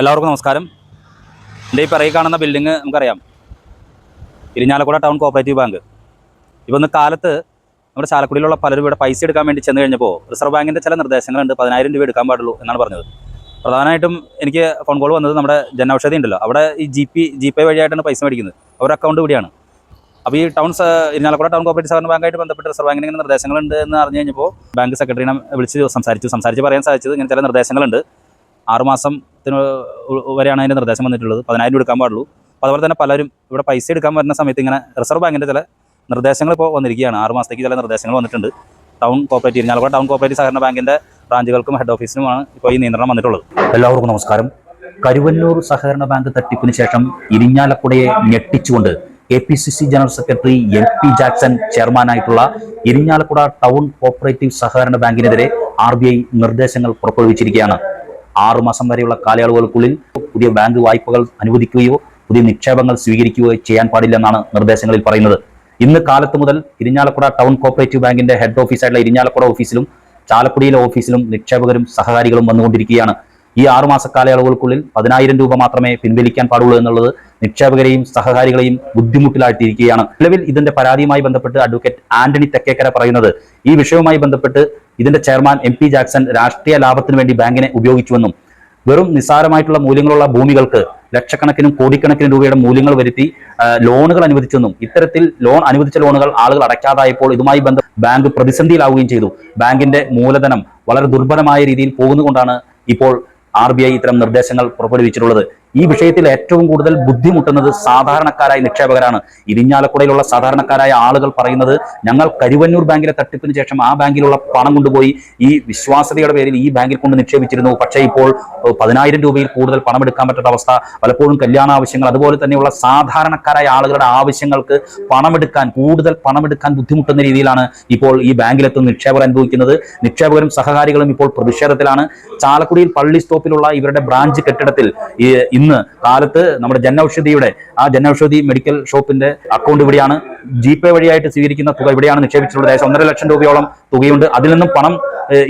എല്ലാവർക്കും നമസ്കാരം. എന്റെ ഈ പിറകെ കാണുന്ന ബിൽഡിങ് നമുക്കറിയാം. ഇരിഞ്ഞാലക്കുട ടൗൺ കോപ്പറേറ്റീവ് ബാങ്ക് ഇപ്പോൾ ഇന്ന് കാലത്ത് നമ്മുടെ ചാലക്കുടിയിലുള്ള പലരും ഇവിടെ പൈസ എടുക്കാൻ വേണ്ടി ചെന്ന് കഴിഞ്ഞപ്പോൾ റിസർവ് ബാങ്കിന്റെ ചില നിർദ്ദേശങ്ങളുണ്ട്. പതിനായിരം രൂപ എടുക്കാൻ പാടുള്ളൂ എന്നാണ് പറഞ്ഞത്. പ്രധാനമായിട്ടും എനിക്ക് ഫോൺ കോൾ വന്നത് നമ്മുടെ ജനൌഷധി ഉണ്ടല്ലോ. അവിടെ ഈ ജി പി ജി പേ വഴിയായിട്ടാണ് പൈസ മേടിക്കുന്നത്. അവരുടെ അക്കൗണ്ട് കൂടിയാണ് അപ്പോൾ ഈ ടൗൺ ഇരിഞ്ഞാലക്കുട ടൗൺ കോപ്പറേറ്റീവ് സഹകരണ ബാങ്കായിട്ട് ബന്ധപ്പെട്ട് റിസർവ് ബാങ്കിന് ഇങ്ങനെ നിർദ്ദേശങ്ങളുണ്ട് എന്ന് അറിഞ്ഞു കഴിഞ്ഞപ്പോൾ ബാങ്ക് സെക്രട്ടറിനെ വിളിച്ച് സംസാരിച്ചു. സംസാരിച്ച് പറയാൻ സാധിച്ചത് ഇങ്ങനെ ചില നിർദ്ദേശങ്ങളുണ്ട്. ആറുമാസത്തിന് വരെയാണ് അതിന്റെ നിർദ്ദേശം വന്നിട്ടുള്ളത്. പതിനായിരം രൂപ എടുക്കാൻ പാടുള്ളൂ. അപ്പോൾ അതുപോലെ തന്നെ പലരും ഇവിടെ പൈസ എടുക്കാൻ വരുന്ന സമയത്ത് ഇങ്ങനെ റിസർവ് ബാങ്കിന്റെ ചില നിർദ്ദേശങ്ങൾ ഇപ്പോൾ വന്നിരിക്കുകയാണ്. ആറ് മാസത്തേക്ക് ചില നിർദ്ദേശങ്ങൾ വന്നിട്ടുണ്ട്. Town cooperative Irinjalakuda town cooperative സഹകരണ ബാങ്കിന്റെ ബ്രാഞ്ചുകൾക്കും ഹെഡ് ഓഫീസിനുമാണ് ഇപ്പോൾ ഈ നിയന്ത്രണം വന്നിട്ടുള്ളത്. എല്ലാവർക്കും നമസ്കാരം. കരുവന്നൂർ സഹകരണ ബാങ്ക് തട്ടിപ്പിന് ശേഷം ഇരിഞ്ഞാലക്കുടയെ ഞെട്ടിച്ചുകൊണ്ട് K P C C general secretary M P Jackson ചെയർമാനായിട്ടുള്ള Irinjalakuda town cooperative സഹകരണ ബാങ്കിനെതിരെ ആർ ബി ഐ നിർദ്ദേശങ്ങൾ പുറപ്പെടുവിച്ചിരിക്കുകയാണ്. ആറു മാസം വരെയുള്ള കാലയളവുകൾക്കുള്ളിൽ പുതിയ ബാങ്ക് വായ്പകൾ അനുവദിക്കുകയോ പുതിയ നിക്ഷേപങ്ങൾ സ്വീകരിക്കുകയോ ചെയ്യാൻ പാടില്ലെന്നാണ് നിർദ്ദേശങ്ങളിൽ പറയുന്നത്. ഇന്ന് കാലത്ത് മുതൽ ഇരിഞ്ഞാലക്കുട ടൗൺ കോപ്പറേറ്റീവ് ബാങ്കിന്റെ ഹെഡ് ഓഫീസായിട്ടുള്ള ഇരിഞ്ഞാലക്കുട ഓഫീസിലും ചാലക്കുടിയിലെ ഓഫീസിലും നിക്ഷേപകരും സഹകാരികളും വന്നുകൊണ്ടിരിക്കുകയാണ്. ഈ ആറുമാസ കാലയളവുകൾക്കുള്ളിൽ പതിനായിരം രൂപ മാത്രമേ പിൻവലിക്കാൻ പാടുള്ളൂ എന്നുള്ളത് നിക്ഷേപകരെയും സഹകാരികളെയും ബുദ്ധിമുട്ടിലായിട്ടിരിക്കുകയാണ്. നിലവിൽ ഇതിന്റെ പരാതിയുമായി ബന്ധപ്പെട്ട് അഡ്വക്കേറ്റ് ആന്റണി തെക്കേക്കര പറയുന്നത് ഈ വിഷയവുമായി ബന്ധപ്പെട്ട് ഇതിന്റെ ചെയർമാൻ എം പി ജാക്സൺ രാഷ്ട്രീയ ലാഭത്തിന് വേണ്ടി ബാങ്കിനെ ഉപയോഗിച്ചുവെന്നും വെറും നിസ്സാരമായിട്ടുള്ള മൂല്യങ്ങളുള്ള ഭൂമികൾക്ക് ലക്ഷക്കണക്കിനും കോടിക്കണക്കിന് രൂപയുടെ മൂല്യങ്ങൾ വരുത്തി ലോണുകൾ അനുവദിച്ചെന്നും ഇത്തരത്തിൽ ലോൺ അനുവദിച്ച ലോണുകൾ ആളുകൾ അടയ്ക്കാതായപ്പോൾ ഇതുമായി ബന്ധം ബാങ്ക് പ്രതിസന്ധിയിലാവുകയും ചെയ്തു. ബാങ്കിന്റെ മൂലധനം വളരെ ദുർബലമായ രീതിയിൽ പോകുന്നതുകൊണ്ടാണ് ഇപ്പോൾ ആർ ബി ഐ ഇത്തരം നിർദ്ദേശങ്ങൾ പുറപ്പെടുവിച്ചിട്ടുള്ളത്. ഈ വിഷയത്തിൽ ഏറ്റവും കൂടുതൽ ബുദ്ധിമുട്ടുന്നത് സാധാരണക്കാരായ നിക്ഷേപകരാണ്. ഇരിഞ്ഞാലക്കുടയിലുള്ള സാധാരണക്കാരായ ആളുകൾ പറയുന്നത് ഞങ്ങൾ കരുവന്നൂർ ബാങ്കിലെ തട്ടിപ്പിന് ശേഷം ആ ബാങ്കിലുള്ള പണം കൊണ്ടുപോയി ഈ വിശ്വാസതയുടെ പേരിൽ ഈ ബാങ്കിൽ കൊണ്ട് നിക്ഷേപിച്ചിരുന്നു. പക്ഷേ ഇപ്പോൾ പതിനായിരം രൂപയിൽ കൂടുതൽ പണം എടുക്കാൻ പറ്റാത്ത അവസ്ഥ. പലപ്പോഴും കല്യാണ ആവശ്യങ്ങൾ അതുപോലെ തന്നെയുള്ള സാധാരണക്കാരായ ആളുകളുടെ ആവശ്യങ്ങൾക്ക് പണമെടുക്കാൻ കൂടുതൽ പണമെടുക്കാൻ ബുദ്ധിമുട്ടുന്ന രീതിയിലാണ് ഇപ്പോൾ ഈ ബാങ്കിലെത്തുന്ന നിക്ഷേപകർ അനുഭവിക്കുന്നത്. നിക്ഷേപകരും സഹകാരികളും ഇപ്പോൾ പ്രതിഷേധത്തിലാണ്. ചാലക്കുടിയിൽ പള്ളി സ്റ്റോപ്പിലുള്ള ഇവരുടെ ബ്രാഞ്ച് കെട്ടിടത്തിൽ ഇന്ന് കാലത്ത് നമ്മുടെ ജനൌഷധിയുടെ ആ ജനൌഷധി മെഡിക്കൽ ഷോപ്പിന്റെ അക്കൗണ്ട് ഇവിടെയാണ്. ജി പേ വഴിയായിട്ട് സ്വീകരിക്കുന്ന തുക ഇവിടെയാണ് നിക്ഷേപിച്ചിട്ടുള്ളത്. ഏകദേശം ഒന്നര ലക്ഷം രൂപയോളം തുകയുണ്ട്. അതിൽ നിന്നും പണം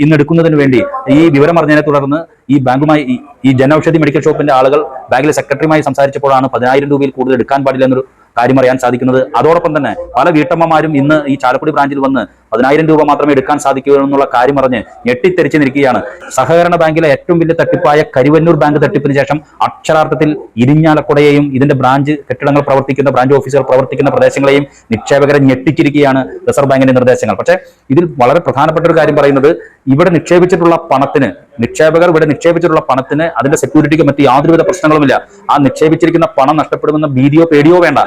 ഇന്നെടുക്കുന്നതിന് വേണ്ടി ഈ വിവരം അറിഞ്ഞതിനെ തുടർന്ന് ഈ ബാങ്കുമായി ഈ ജനൌഷധി മെഡിക്കൽ ഷോപ്പിന്റെ ആളുകൾ ബാങ്കിലെ സെക്രട്ടറിയുമായി സംസാരിച്ചപ്പോഴാണ് പതിനായിരം രൂപയിൽ കൂടുതൽ എടുക്കാൻ പാടില്ല എന്നൊരു കാര്യം അറിയാൻ സാധിക്കുന്നത്. അതോടൊപ്പം തന്നെ പല വീട്ടമ്മമാരും ഇന്ന് ഈ ചാലക്കുടി ബ്രാഞ്ചിൽ വന്ന് പതിനായിരം രൂപ മാത്രമേ എടുക്കാൻ സാധിക്കൂ എന്നുള്ള കാര്യം പറഞ്ഞ് ഞെട്ടിത്തെറിച്ച് നിൽക്കുകയാണ്. സഹകരണ ബാങ്കിലെ ഏറ്റവും വലിയ തട്ടിപ്പായ കരുവന്നൂർ ബാങ്ക് തട്ടിപ്പിന് ശേഷം അക്ഷരാർത്ഥത്തിൽ ഇരിഞ്ഞാലക്കുടയെയും ഇതിന്റെ ബ്രാഞ്ച് കെട്ടിടങ്ങൾ പ്രവർത്തിക്കുന്ന ബ്രാഞ്ച് ഓഫീസുകൾ പ്രവർത്തിക്കുന്ന പ്രദേശങ്ങളെയും നിക്ഷേപകരെ ഞെട്ടിച്ചിരിക്കുകയാണ് റിസർവ് ബാങ്കിന്റെ നിർദ്ദേശങ്ങൾ. പക്ഷേ ഇതിൽ വളരെ പ്രധാനപ്പെട്ട ഒരു കാര്യം പറയുന്നത് ഇവിടെ നിക്ഷേപിച്ചിട്ടുള്ള പണത്തിന് നിക്ഷേപകർ ഇവിടെ നിക്ഷേപിച്ചിട്ടുള്ള പണത്തിന് അതിന്റെ സെക്യൂരിറ്റിക്ക് മറ്റ് യാതൊരുവിധ പ്രശ്നങ്ങളുമില്ല. ആ നിക്ഷേപിച്ചിരിക്കുന്ന പണം നഷ്ടപ്പെടുമെന്ന ഭീതിയോ പേടിയോ വേണ്ട.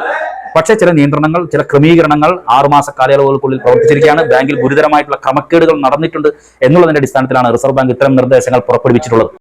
പക്ഷേ ചില നിയന്ത്രണങ്ങൾ ചില ക്രമീകരണങ്ങൾ ആറുമാസ കാലയളവുകൾക്കുള്ളിൽ പ്രവർത്തിച്ചിരിക്കുകയാണ്. ബാങ്കിൽ ഗുരുതരമായിട്ടുള്ള ക്രമക്കേടുകൾ നടന്നിട്ടുണ്ട് എന്നുള്ളതിന്റെ അടിസ്ഥാനത്തിലാണ് റിസർവ് ബാങ്ക് ഇത്തരം നിർദ്ദേശങ്ങൾ പുറപ്പെടുവിച്ചിട്ടുള്ളത്.